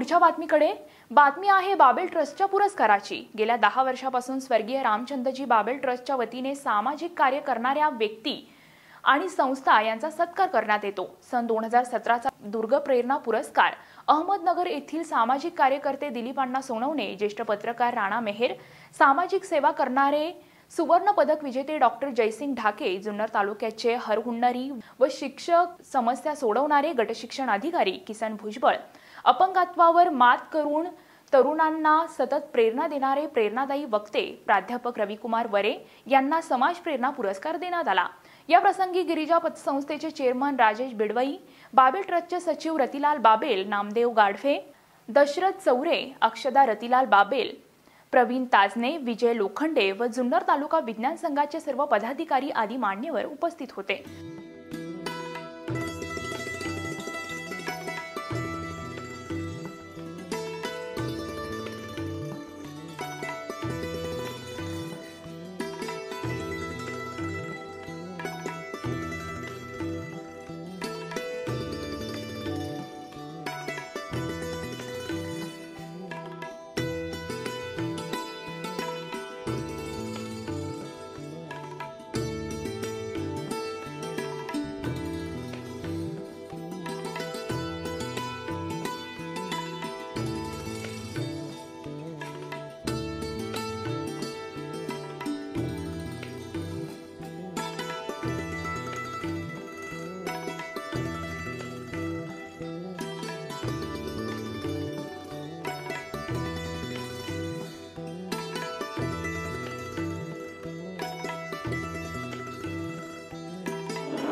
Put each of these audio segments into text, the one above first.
पुढच्या बातमीकडे. बातमी आहे बाबेल ट्रस्टच्या पुरस्काराची. गेल्या दहा वर्षापासून स्वर्गीय रामचंद्रजी बाबेल ट्रस्टच्या वतीने सामाजिक कार्य करणाऱ्या व्यक्ती आणि संस्था यांचा सत्कार करण्यात येतो. सन दोन हजार सतराचा दुर्ग प्रेरणा पुरस्कार. अहमदनगर येथील सामाजिक कार्यकर्ते दिलीप अण्णा सोनवणे ज्येष्ठ पत्रकार राणा मेहेर सामाजिक सेवा करणारे सुवर्ण पदक विजेते डॉक्टर जयसिंग ढाके जुन्नर तालुक्याचे हरहुंडरी व शिक्षक समस्या सोडवणारे गटशिक्षण अधिकारी किसन भुजबळ अपंगत्वावर मात करून तरुणांना सतत प्रेरणा देणारे प्रेरणादायी वक्ते प्राध्यापक रविकुमार वरे यांना समाज प्रेरणा पुरस्कार देण्यात आला. या प्रसंगी गिरिजा पतसंस्थेचे चेअरमन राजेश बिडवई बाबेल ट्रस्टचे सचिव रतिलाल बाबेल नामदेव गाडफे दशरथ चौरे अक्षदा रतिलाल बाबेल प्रवीण ताजने विजय लोखंडे व जुन्नर तालुका विज्ञान संघाचे सर्व पदाधिकारी आदी मान्यवर उपस्थित होते.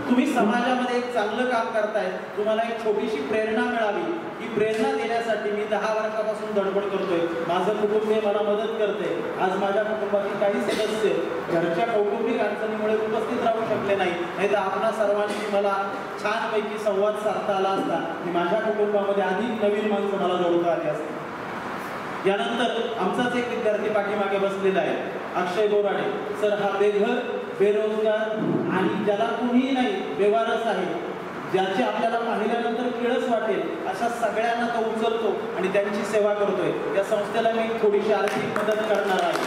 तुम्ही समाजामध्ये एक चांगलं काम करताय तुम्हाला एक छोटीशी प्रेरणा मिळावी ही प्रेरणा देण्यासाठी मी दहा वर्षापासून धडपड करतोय. माझं कुटुंब हे मला मदत करते. आज माझ्या कुटुंबातील काही सदस्य घरच्या कौटुंबिक अडचणीमुळे उपस्थित राहू शकले नाही. नाही तर आपणा सर्वांशी मला छानपैकी संवाद साधता आला असता. की माझ्या कुटुंबामध्ये अधिक नवीन माणसं मला जोडता आली असते. यानंतर आमचाच एक विद्यार्थी पाठीमागे बसलेला आहे अक्षय बोराडे. सर हा बेघर बेरोजगार आणि ज्याला कुणीही नाही व्यवहारच आहे ज्याची आपल्याला पाहिल्यानंतर किळस वाटेल अशा सगळ्यांना तो उचलतो आणि त्यांची सेवा करतोय. या संस्थेला मी थोडीशी आर्थिक मदत करणार आहे.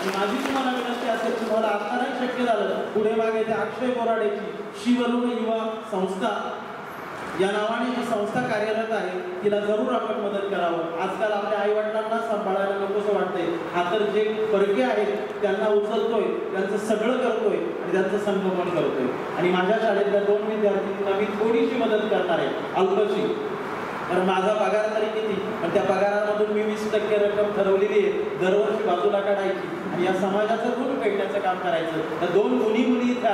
आणि माझी तुम्हाला विनंती असेल तुम्हाला आता नाही शक्य झालं. पुढे मागे त्या अक्षय बोराडेची शिवरुण युवा संस्था या नावाने जी संस्था कार्यरत आहे तिला जरूर आपण मदत करावं. आजकाल आपल्या आई वडिलांना सांभाळायला नकोसं वाटतंय. हा तर जे परके आहेत त्यांना उचलतोय त्यांचं सगळं करतोय आणि त्यांचं संगोपन करतोय. आणि माझ्या शाळेतल्या दोन विद्यार्थ्यांना मी थोडीशी मदत करणार आहे. अल्पशी. कारण माझा पगार तरी किती? पण त्या पगारामधून मी वीस टक्के रक्कम ठरवलेली आहे. दरवर्षी बाजूला काढायची. आणि या समाजाचं गुण फेडण्याचं काम करायचं? तर दोन मुली मुली इथे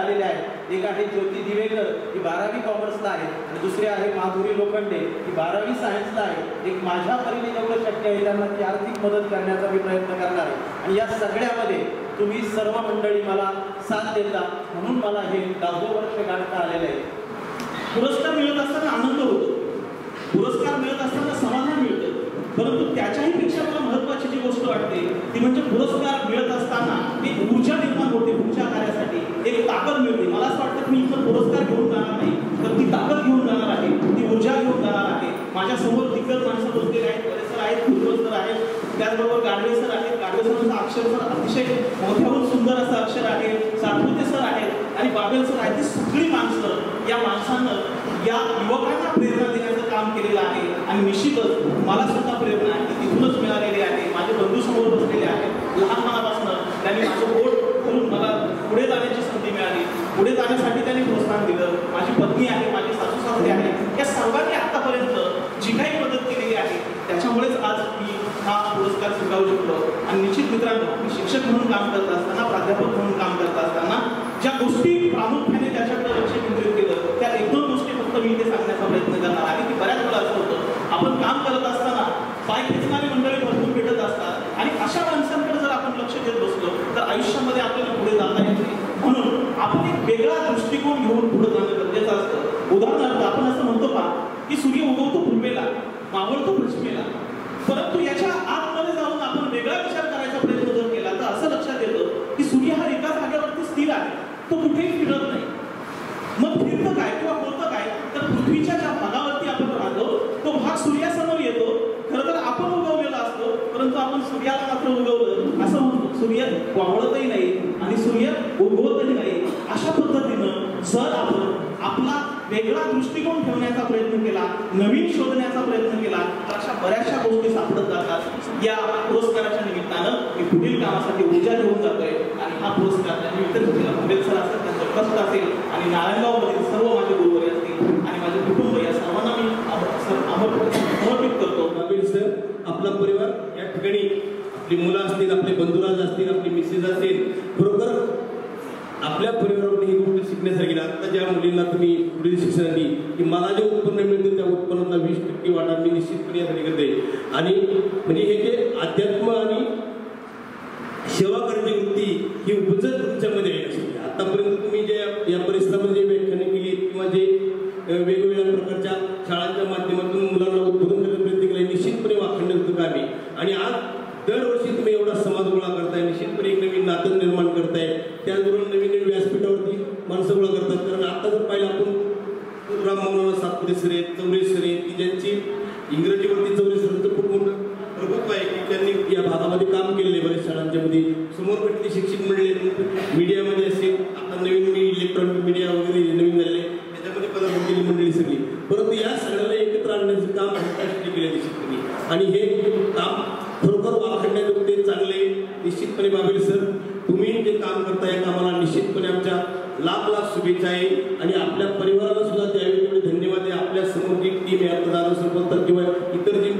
एक आहे ज्योती दिवेकर ही बारावी कॉमर्सला आहे. आणि दुसरी आहे माधुरी लोखंडे ही बारावी सायन्सला आहे. एक माझ्या परीने जेवढं शक्य आहे त्यांना ती आर्थिक मदत करण्याचा मी प्रयत्न करणार आहे. आणि या सगळ्यामध्ये तुम्ही सर्व मंडळी मला साथ देता म्हणून मला हे दहावं वर्ष गाठता आलेलं आहे. पुरस्कार मिळत असताना आनंद होतो. पुरस्कार मिळत असताना समाधान मिळतं. परंतु त्याच्याही पेक्षा मला महत्वाची जी गोष्ट वाटते ती म्हणजे पुरस्कार मिळत असताना एक ऊर्जा निर्माण होते पुढच्या कार्यासाठी एक ताकद मिळते. मला असं वाटतं की मी इथं पुरस्कार घेऊन जाणार नाही. तर ती ताकद घेऊन जाणार आहे. ती ऊर्जा घेऊन जाणार आहे. माझ्यासमोर दिग्गज माणसं बसलेले आहेत. परिसर सर आहेत. सर आहेत. त्याचबरोबर गाडवे सर आहेत. गाडवे सरांचं अक्षर सर अतिशय मोठ्याहून सुंदर असं अक्षर आहे. सातपुते सर आहेत. आणि बाबेल सर आहेत. ती सगळी माणसं. या माणसानं या युवकांना प्रेरणा देण्यासाठी काम केलेलं आहे आणि निश्चितच मला सुद्धा प्रेरणा आहे तिथूनच मिळालेली आहे. माझे बंधू समोर बसलेले आहेत. लहानपणापासून त्यांनी माझं बोट करून मला पुढे जाण्याची संधी मिळाली. पुढे जाण्यासाठी त्यांनी प्रोत्साहन दिलं. माझी पत्नी आहे माझी सासू सासरे आहे. या सर्वांनी आतापर्यंत जी काही मदत केलेली आहे त्याच्यामुळेच आज मी हा पुरस्कार स्वीकारू शकलो. आणि निश्चित मित्रांनो मी शिक्षक म्हणून काम करत असताना प्राध्यापक म्हणून काम करत असताना ज्या गोष्टी प्रामुख्याने त्याच्याकडे लक्ष केंद्रित केलं त्या एक फक्त मी इथे सांगण्याचा प्रयत्न करणार आहे की बऱ्याच वेळा असं होतं. आपण काम करत असताना पाय खेचणारी मंडळी भरपूर भेटत असतात. आणि अशा माणसांकडे जर आपण लक्ष देत बसलो तर आयुष्यामध्ये आपल्याला पुढे जाता येत नाही. म्हणून आपण एक वेगळा दृष्टिकोन घेऊन पुढे जाणं गरजेचं असतं. उदाहरणार्थ आपण असं म्हणतो का की सूर्य उगवतो पूर्वेला मावळतो पश्चिमेला परंतु याच्या आतमध्ये जाऊन आपण वेगळा विचार करायचा प्रयत्न जर केला तर असं लक्षात येतं की सूर्य हा एका जागेवरती स्थिर आहे तो कुठेही फिरत नाही मग फिरतं काय किंवा होतं काय तर पृथ्वीच्या ज्या भागावरती आपण राहतो तो भाग सूर्यासमोर येतो सूर्य वावळतही नाही आणि सूर्य उगवतही नाही अशा पद्धतीनं जर आपण आपला वेगळा दृष्टिकोन ठेवण्याचा प्रयत्न केला नवीन शोधण्याचा प्रयत्न केला तर अशा बऱ्याचशा गोष्टी सापडत जातात. या पुरस्काराच्या निमित्तानं मी पुढील कामासाठी ऊर्जा घेऊन जातोय. आणि हा पुरस्कार त्यांनी वितरित केला पुढील सर असेल त्यांचं कष्ट असेल आणि नारायणगावमधील सर्व माझे गुरुवरी असतील आणि माझे कुटुंब या सर्वांना मी समर्पित करतो. नवीन सर आपला परिवार या ठिकाणी आपली मुलं असतील आपले बंधुराज असतील आपली मिसेस असतील खरोखर आपल्या परिवारावर ही गोष्ट शिकण्यासारखी ना आता ज्या मुलींना तुम्ही पुढील शिक्षणासाठी की मला जे उत्पन्न मिळतं त्या उत्पन्नाचा वीस टक्के वाटा मी निश्चितपणे यासाठी करते आणि म्हणजे हे जे अध्यात्म आणि सेवा करण्याची वृत्ती ही उपजत तुमच्यामध्ये आतापर्यंत तुम्ही जे या परिसरामध्ये जे व्याख्याने केली किंवा जे वेगवेगळ्या प्रकारच्या शाळांच्या माध्यमातून मुलांना उद्बोधन करण्याचा प्रयत्न केला निश्चितपणे वाखण्य होतं कामी आणि आज दरवर्षी तुम्ही एवढा समाज गोळा करताय निश्चितपणे एक नवीन नातं निर्माण करताय त्याचबरोबर नवीन नवीन व्यासपीठावरती माणसं गोळा करतात कारण आता जर पाहिलं आपण राम मनोहर सातपुते सर आहेत चौरे सर आहेत की ज्यांची इंग्रजीवरती चौरे सरांचं खूप मोठं प्रभुत्व आहे की त्यांनी या भागामध्ये काम केलेलं आहे बरेच शाळांच्या मध्ये समोर भेटली शिक्षक मंडळी मीडियामध्ये असेल आता नवीन मी इलेक्ट्रॉनिक मीडिया वगैरे नवीन झालेले त्याच्यामध्ये पदार्पण केली मंडळी सगळी परंतु या सगळ्याला एकत्र आणण्याचं काम महाराष्ट्राने केलं निश्चितपणे आणि हे काम खरोखर वाखडण्याजोगते चांगले निश्चितपणे बाबेल सर तुम्ही जे काम करता या कामाला निश्चितपणे आमच्या लाख लाख शुभेच्छा आहे. आणि आपल्या परिवाराला सुद्धा त्यावेळी एवढे धन्यवाद आहे. आपल्यासमोर जी टीम आहे आता सरपंच किंवा इतर जी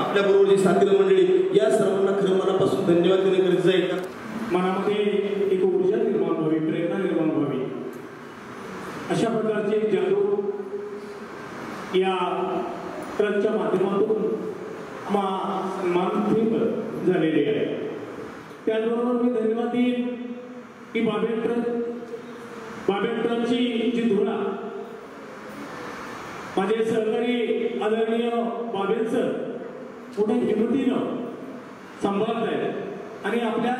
आपल्याबरोबर जी साथीदार मंडळी या सर्वांना खरं मनापासून धन्यवाद देणं गरजेचं आहे का मनामध्ये एक ऊर्जा निर्माण व्हावी प्रेरणा निर्माण व्हावी अशा प्रकारचे जागरूक या ट्रकच्या माध्यमातून मा- मानसिक झालेले आहे त्याचबरोबर मी धन्यवाद देईन की बाबेल ट्रक बाबेल ट्रकची जी धुरा माझे सहकारी आदरणीय बाबेल सर मोठ्या हिमतीनं सांभाळत आहेत आणि आपल्या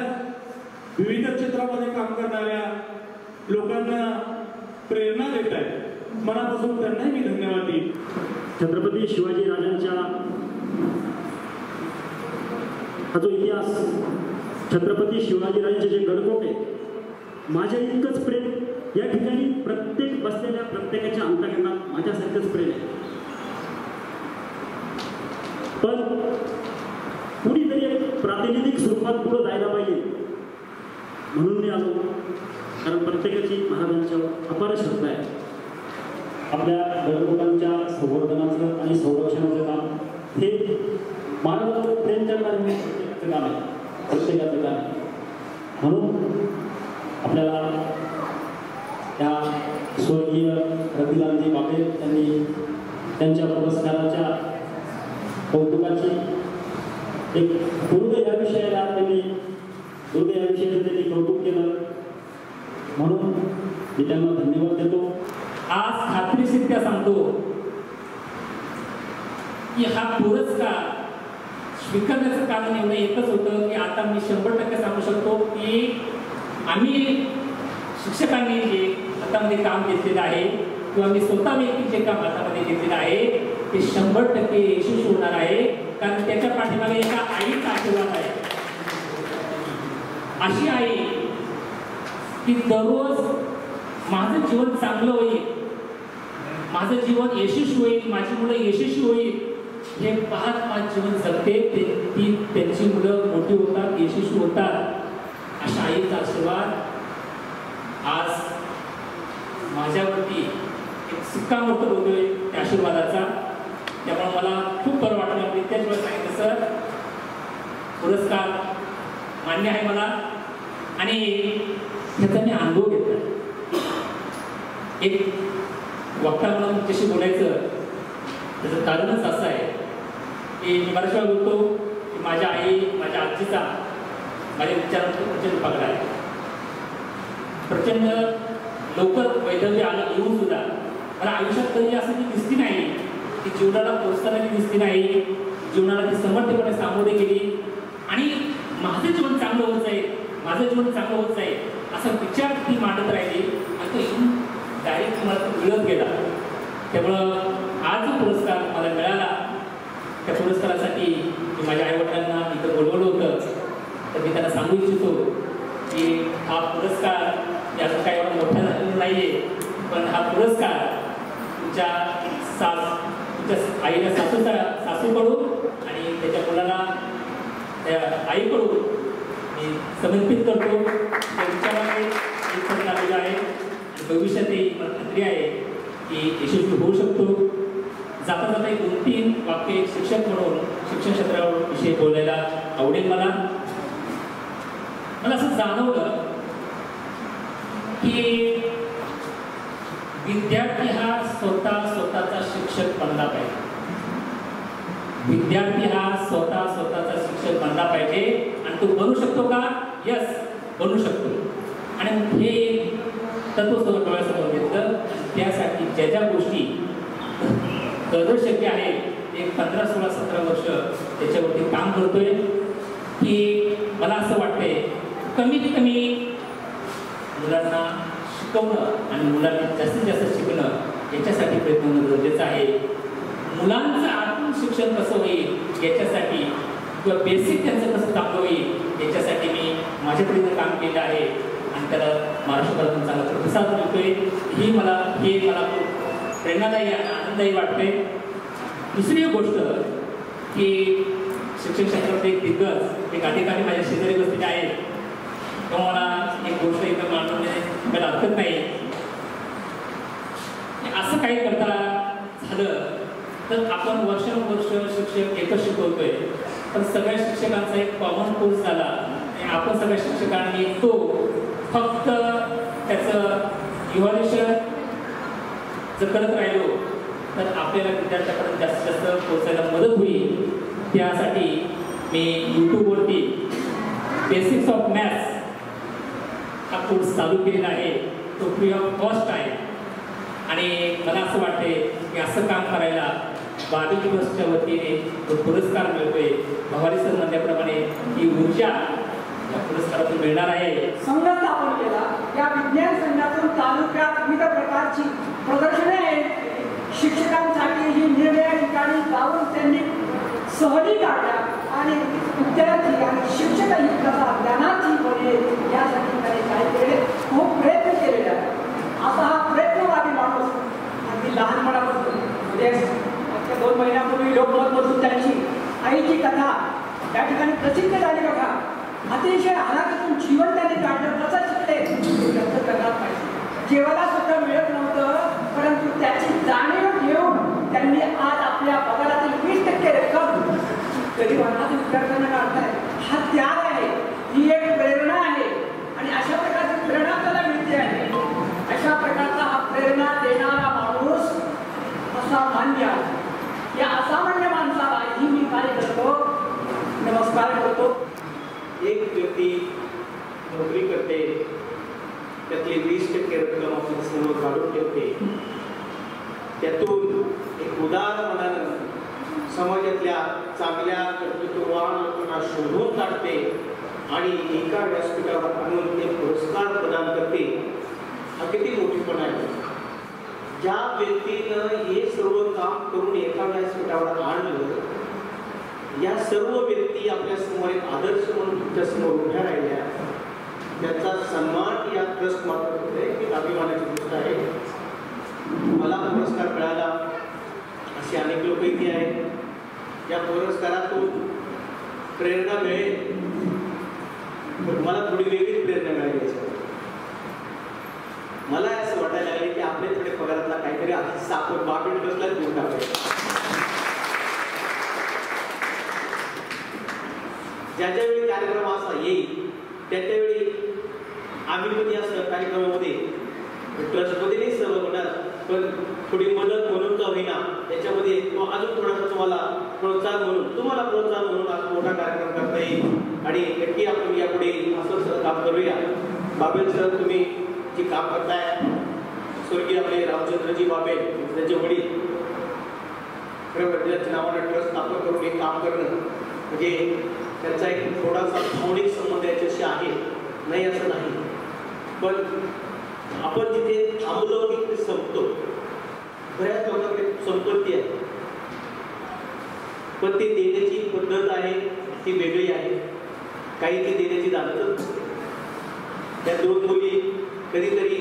विविध क्षेत्रामध्ये काम करणाऱ्या लोकांना प्रेरणा देत आहेत मनापासून त्यांनाही मी धन्यवाद देईन. छत्रपती शिवाजी राजांच्या हा जो इतिहास छत्रपती शिवाजीराजांचे जे गडकोटे माझ्या इतकंच प्रेम. या ठिकाणी प्रत्येक बसलेल्या प्रत्येकाच्या अंतकरणात माझ्यासारखंच प्रेम आहे. पण कुणीतरी एक प्रातिनिधिक स्वरूपात पुढं जायला पाहिजे. म्हणून मी आलो. कारण प्रत्येकाची महाराजांच्या अपार श्रद्धा आहे. आपल्या गडकोटांच्या संवर्धनाचं आणि संरक्षणाचं काम हे मानवाचं प्रेम करणारे प्रत्येकाचं काम आहे. प्रत्येकाचं काम आहे. म्हणून आपल्याला त्या स्वर्गीय रविलालजी बाबे त्यांनी त्यांच्या पुरस्काराच्या कौतुकाची एक दुर्ग या विषयाला त्यांनी दुर्ग या विषयाचं त्यांनी कौतुक केलं. म्हणून मी त्यांना धन्यवाद देतो. आज खात्रीशीर सांगतो की हा पुरस्कार स्वीकारण्याचं कारण एवढं एकच होतं की आता मी शंभर टक्के सांगू शकतो की आम्ही शिक्षकांनी जे हातामध्ये काम घेतलेलं आहे किंवा मी स्वतः मी जे काम हातामध्ये घेतलेलं आहे ते शंभर टक्के यशस्वी होणार आहे. कारण त्याच्या पाठीमागे एका आईचा आशीर्वाद आहे. अशी आई की दररोज माझं जीवन चांगलं होईल माझं जीवन यशस्वी होईल माझी मुलं यशस्वी होईल हे पाहत पाच जीवन जगते. ते ती त्यांची मुलं मोठी होतात यशस्वी होतात. अशा आईचा आशीर्वाद आज माझ्यावरती एक होतो होतोय त्या आशीर्वादाचा. त्यामुळे मला खूप बरं वाटलं. मी त्याच वेळेस सांगितलं सर पुरस्कार मान्य आहे मला आणि त्याचा मी अनुभव घेतला. एक वक्ता म्हणून तुमच्याशी बोलायचं त्याचं कारणच असं आहे की मी बऱ्याच वेळा बोलतो की माझ्या आई माझ्या आजीचा माझ्या विचारांचं प्रचंड पगडा आहे. प्रचंड लवकर वैधव्य आलं येऊन सुद्धा मला आयुष्यात कधी असं ती दिसती नाही. ती जीवनाला प्रोत्साहन दिसती नाही. जीवनाला ती समर्थपणे सामोरे गेली. आणि माझं जीवन चांगलं होत जाईल. माझं जीवन चांगलं होत जाईल. असा विचार ती मांडत राहिली. आणि तो येऊन डायरेक्ट मला तो मिळत गेला. त्यामुळं आज जो पुरस्कार मला मिळाला त्या पुरस्कारासाठी मी माझ्या आईवडिलांना इथं बोलवलं होतं. तर मी त्यांना सांगू इच्छितो की हा पुरस्कार याचा काही एवढा मोठा झालेला नाही आहे पण हा पुरस्कार तुमच्या सास तुमच्या आईला सासूचा सासूकडून आणि त्याच्या मुलाला त्या आईकडून मी समर्पित करतो. त्यांच्यामध्ये एक सण आहे. भविष्यातही मला खात्री आहे की यशस्वी होऊ शकतो. जाता जाता एक दोन तीन वाक्य एक शिक्षक म्हणून शिक्षण क्षेत्रावर विषयी बोलायला आवडेल मला. मला असं जाणवलं की विद्यार्थी हा स्वतः स्वतःचा शिक्षक बनला पाहिजे. विद्यार्थी हा स्वतः स्वतःचा शिक्षक बनला पाहिजे. आणि तो बनू शकतो का? यस बनू शकतो. आणि हे तत्व समोर डोळ्यासमोर घेतलं. त्यासाठी ज्या ज्या गोष्टी करणं शक्य आहे एक पंधरा सोळा सतरा वर्ष त्याच्यावरती काम करतोय. की मला असं वाटतंय कमीत कमी मुलांना शिकवणं आणि मुलांनी जास्तीत जास्त शिकणं याच्यासाठी प्रयत्न होणं गरजेचं आहे. मुलांचं आतून शिक्षण कसं होईल याच्यासाठी किंवा बेसिक त्यांचं कसं चांगलं होईल याच्यासाठी मी माझ्या परीने काम केलं आहे. आणि त्याला महाराष्ट्रातून चांगला प्रतिसाद मिळतोय. ही मला हे मला खूप प्रेरणादायी आणि आनंददायी वाटते दुसरी एक गोष्ट की शिक्षण क्षेत्रात एक दिग्गज एक अधिकारी माझ्या शेजारी बसलेले आहेत. तेव्हा एक गोष्ट इथं मांडून मला हरकत नाही असं काही करता झालं तर आपण वर्षानुवर्ष शिक्षक एकच शिकवतोय पण सगळ्या शिक्षकांचा एक कॉमन कोर्स झाला आणि आपण सगळ्या शिक्षकांनी तो फक्त त्याचं इव्हॉल्युशन जर करत राहिलो तर आपल्याला विद्यार्थ्यापर्यंत जास्तीत जास्त पोहोचायला मदत होईल त्यासाठी मी यूट्यूबवरती बेसिक्स ऑफ मॅथ्स हा कोर्स चालू केलेला आहे तो फ्री ऑफ कॉस्ट आहे. आणि मला असं वाटते की असं काम करायला बाबी ट्रस्टच्या वतीने जो पुरस्कार मिळतोय. भवानी सर म्हणल्याप्रमाणे ही ऊर्जा या पुरस्कारातून मिळणार आहे. संघ स्थापन केला. या विज्ञान संघातून तालुक्यात विविध प्रकारची प्रदर्शने आहेत. शिक्षकांसाठी ही निर्णया ठिकाणी जाऊन त्यांनी सहली काढल्या. आणि विद्यार्थी आणि शिक्षक ही कथा ज्ञानाची बनेल यासाठी त्यांनी काय खूप प्रयत्न केलेले आहेत. असा हा प्रयत्नवादी माणूस अगदी लहानपणापासून म्हणजे दोन महिन्यापूर्वी लोकमतमधून त्यांची आईची कथा त्या ठिकाणी प्रसिद्ध झाली कथा अतिशय हलाखीतून जीवन त्यांनी काढलं कसं शिकले व्यक्त करणार पाहिजे. जेवायला सुद्धा मिळत नव्हतं परंतु त्याची जाणीव घेऊन त्यांनी आज आपल्या पगारातील वीस टक्के रक्कम गरिबांना विद्यार्थ्यांना काढताय हा त्याग एक व्यक्ती नोकरी करते वीस टक्के रक्कम आपल्या समोर काढून ठेवते. त्यातून एक उदारपणानं समाजातल्या चांगल्या कर्तृत्ववान लोकांना शोधून काढते आणि एका व्यासपीठावर आणून ते पुरस्कार प्रदान करते. हा किती मोठीपणा आहे. ज्या व्यक्तीनं हे सर्व काम करून एका व्यासपीठावर आणलं, या सर्व व्यक्ती आपल्या समोर एक आदर्श म्हणून ट्रस्ट समोर उभ्या राहिल्या त्याचा सन्मान या ट्रस्ट मार्फत होते ही अभिमानाची गोष्ट आहे. मला पुरस्कार मिळाला असे अनेक लोक इथे आहेत. या पुरस्कारातून प्रेरणा मिळेल. पण मला थोडी वेगळी प्रेरणा मिळाली याच्यात. मला असं वाटायला लागले की आपल्या थोडे पगारातला काहीतरी सापड बाबी ट्रस्टला घेऊन टाकायचं. ज्या ज्या वेळी कार्यक्रम असा येईल. त्याच्यावेळी आम्ही पण या कार्यक्रमामध्ये ट्रस्टमध्ये नाही सहभाग होणार पण थोडी मदत म्हणून का होईना त्याच्यामध्ये तो अजून थोडासा तुम्हाला प्रोत्साहन म्हणून तुम्हाला प्रोत्साहन म्हणून आज मोठा कार्यक्रम करता येईल. आणि नक्की आपण यापुढे असं सर काम करूया. बाबेल सर तुम्ही जे काम करताय स्वर्गीय आपले रामचंद्रजी बाबेल त्यांचे वडील खरं म्हणजे वडिलांच्या नावाने ट्रस्ट स्थापन करून हे काम करणं म्हणजे त्यांचा एक थोडासा भावनिक संबंध याच्याशी आहे. नाही असं नाही. पण आपण जिथे थांबलो संपतो बऱ्याच लोकांकडे संपत्ती आहे. पण ती देण्याची पद्धत आहे ती वेगळी आहे. काही ती देण्याची जाणतच त्या दोन मुली कधीतरी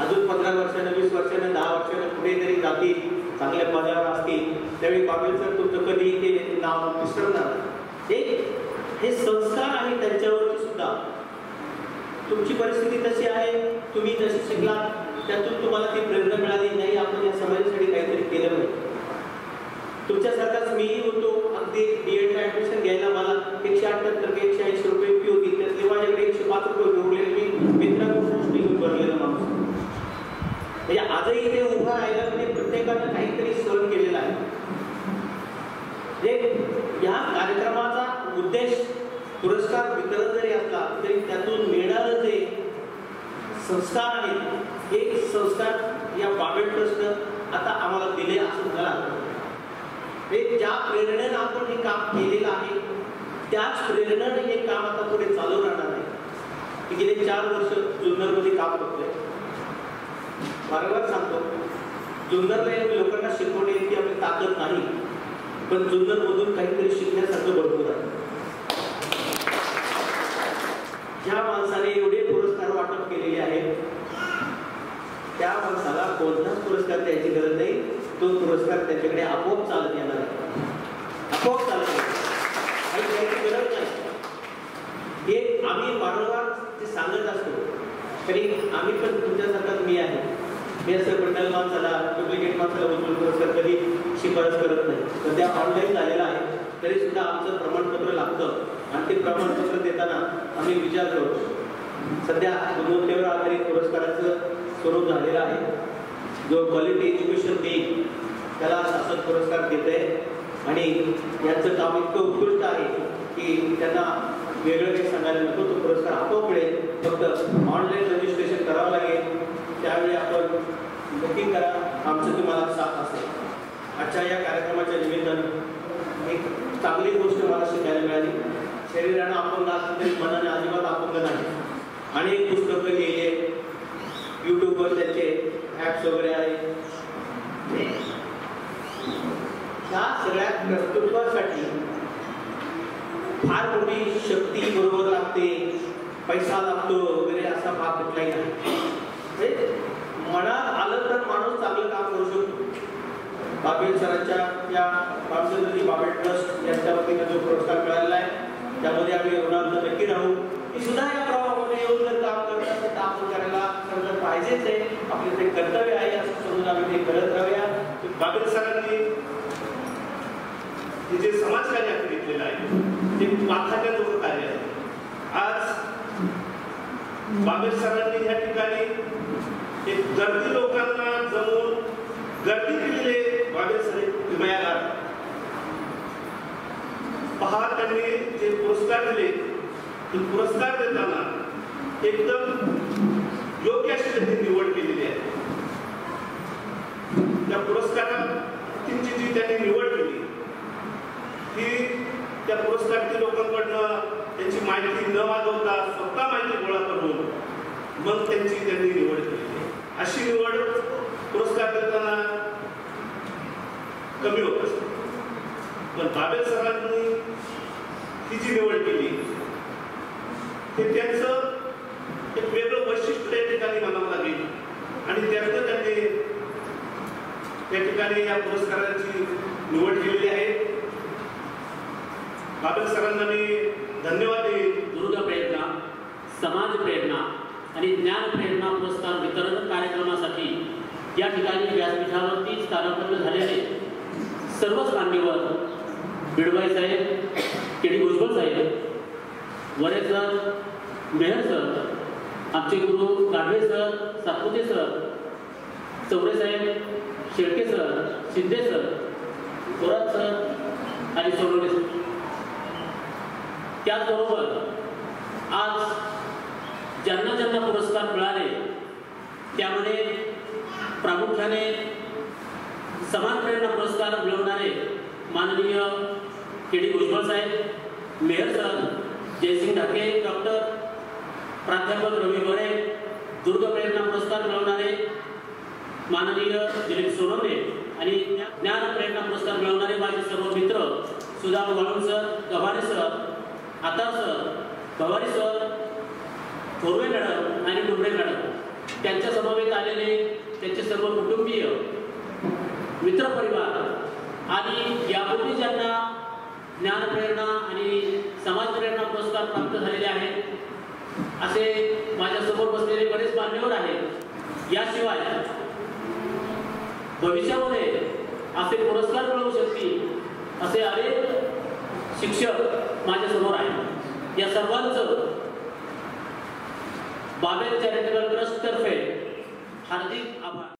अजून पंधरा वर्षानं वीस वर्षानं दहा वर्षानं कुठेतरी जातील चांगल्या पदावर असतील. त्यावेळी बाबेल सर तुमचं कधी ते नाव विसरणार एक हे संस्कार आहे त्यांच्यावरती सुद्धा. तुमची परिस्थिती तशी आहे तुम्ही जशी शिकलात त्यातून तुम्हाला ती प्रेरणा मिळाली नाही आपण या समाजासाठी काहीतरी केलं पाहिजे तुमच्यासारखाच मीही होतो अगदी बी एडला ऍडमिशन घ्यायला मला एकशे अठ्याहत्तर ते एकशे ऐंशी रुपये फी होती. त्यातले माझ्याकडे एकशे पाच रुपये उरलेले मी मित्रांकडून घेऊन भरलेला माणूस. म्हणजे आजही ते उभं राहिलं म्हणजे प्रत्येकानं काहीतरी सहन केलेला आहे. म्हणजे या कार्यक्रमाचा उद्देश पुरस्कार वितरण जरी असला तरी त्यातून मिळणारं जे संस्कार आहेत हे संस्कार या बाबेट ट्रस्ट आता आम्हाला दिले असं मला हे ज्या प्रेरणेनं आपण हे काम केलेलं आहे त्याच प्रेरणेने हे काम आता पुढे चालू राहणार आहे. की गेले चार वर्ष जुन्नरमध्ये काम करतोय. वारंवार सांगतो जुन्नरला लोकांना शिकवण्याची आपली ताकद नाही. पण जुन्नरमधून काहीतरी शिकण्यासारखं भरपूर आहे. ज्या माणसाने एवढे पुरस्कार वाटप केलेले आहेत त्या माणसाला कोणताच पुरस्कार द्यायची गरज नाही. तो पुरस्कार त्याच्याकडे आपोआप चालत येणार आहे. आपोआप चालत येणार त्याची गरज नाही. हे आम्ही वारंवार ते सांगत असतो. तरी आम्ही पण तुमच्यासारखाच मी आहे. मी असं बंडल माणसाला डुप्लिकेट माणसाला उचलून पुरस्कार कधी शिफारस करत नाही. सध्या ऑनलाईन झालेला आहे. तरी सुद्धा आमचं प्रमाणपत्र लागतं. आणि ते प्रमाणपत्र देताना आम्ही विचार करतो. सध्या गुणवत्तेवर आधारित पुरस्काराचं स्वरूप झालेलं आहे. जो क्वालिटी एज्युकेशन देईल त्याला शासन पुरस्कार देत आहे आणि यांचं काम इतकं उत्कृष्ट आहे की त्यांना वेगळं काही सांगायला नको. तो पुरस्कार आपोआप मिळेल. फक्त ऑनलाईन रजिस्ट्रेशन करावं लागेल. त्यावेळी आपण बुकिंग करा. आमचं तुम्हाला साथ असेल. आजच्या या कार्यक्रमाच्या निमित्तानं एक चांगली गोष्ट मला शिकायला मिळाली. शरीरानं अपंग असलं तरी मनाने अजिबात अपंग नाही. अनेक पुस्तकं लिहिले युट्यूबवर त्याचे ॲप्स वगैरे आहे. ह्या सगळ्या कर्तृत्वासाठी फार मोठी शक्ती बरोबर लागते. पैसा लागतो वगैरे असा भाग कुठलाही नाही. म्हणजे मनात आलं तर माणूस चांगलं काम करू शकतो. बाबेल सरांच्या या रामचंद्रजी बाबेल ट्रस्ट यांच्या वतीने जो पुरस्कार मिळालेला आहे त्यामध्ये आम्ही ऋणार्थ नक्की राहू की सुद्धा या प्रवाहामध्ये येऊन जर काम करत असेल तर आपण करायला खरं तर पाहिजेच आहे. आपले ते कर्तव्य आहे असं समजून आम्ही ते करत राहूया. बाबेल सरांनी हे जे समाजकार्य घेतलेलं आहे ते वाखाण्याजोगं कार्य आहे. आज बाबेल सरांनी या ठिकाणी एक गर्दी लोकांना जमून गर्दी केलेले पहा त्यांनी जे पुरस्कार दिले ते पुरस्कार देताना एकदम योग्य अशी त्यांनी निवड केलेली आहे त्या पुरस्कारांची जी त्यांनी निवड केली ती त्या पुरस्कारातील लोकांकडनं त्यांची माहिती न मागवता स्वतः माहिती गोळा करून मग त्यांची त्यांनी निवड केली अशी निवड पुरस्कार देताना कमी होत असते. पण बाबेल सरांनी ही जी निवड केली ते त्यांचं एक वेगळं वैशिष्ट्य त्या ठिकाणी म्हणावं लागेल. आणि त्यातनं त्यांनी त्या ठिकाणी या पुरस्कारांची निवड केलेली आहे. बाबेल सरांना मी धन्यवाद देईन. दुर्ग प्रेरणा समाज प्रेरणा आणि ज्ञान प्रेरणा पुरस्कार वितरण कार्यक्रमासाठी या ठिकाणी व्यासपीठावरती स्थानापन्न झालेले सर्वच मान्यवर बिडबाई साहेब के डी भुजबळ साहेब वरे सर मेहर सर आमचे गुरु गाढवे सर सातपुते सर चौरे साहेब Shelke sir Shinde sir Thorat sir आणि सोनवणे सर. त्याचबरोबर आज ज्यांना ज्यांना पुरस्कार मिळाले त्यामध्ये प्रामुख्याने समान प्रेरणा पुरस्कार मिळवणारे माननीय के डी भुजबळ साहेब मेहर सर जयसिंग ढाके डॉक्टर प्राध्यापक रवी बरे दुर्ग प्रेरणा पुरस्कार मिळवणारे माननीय दिलीप सोनवणे आणि ज्ञान प्रेरणा पुरस्कार मिळवणारे माझे सर्व मित्र सुदाम वाळून सर गव्हाणे सर आता sir Bhavani sir Thorve madam आणि डुबरे मॅडम. त्यांच्या समवेत आलेले त्यांचे सर्व कुटुंबीय मित्रपरिवार आणि यापूर्वी ज्यांना ज्ञानप्रेरणा आणि समाजप्रेरणा पुरस्कार प्राप्त झालेले आहेत असे माझ्यासमोर बसलेले बरेच मान्यवर आहेत. याशिवाय भविष्यामध्ये असे पुरस्कार मिळवू शकतील असे अनेक शिक्षक माझ्यासमोर आहेत. या सर्वांचं बाबेल चॅरिटेबल ट्रस्टतर्फे हार्दिक आभार.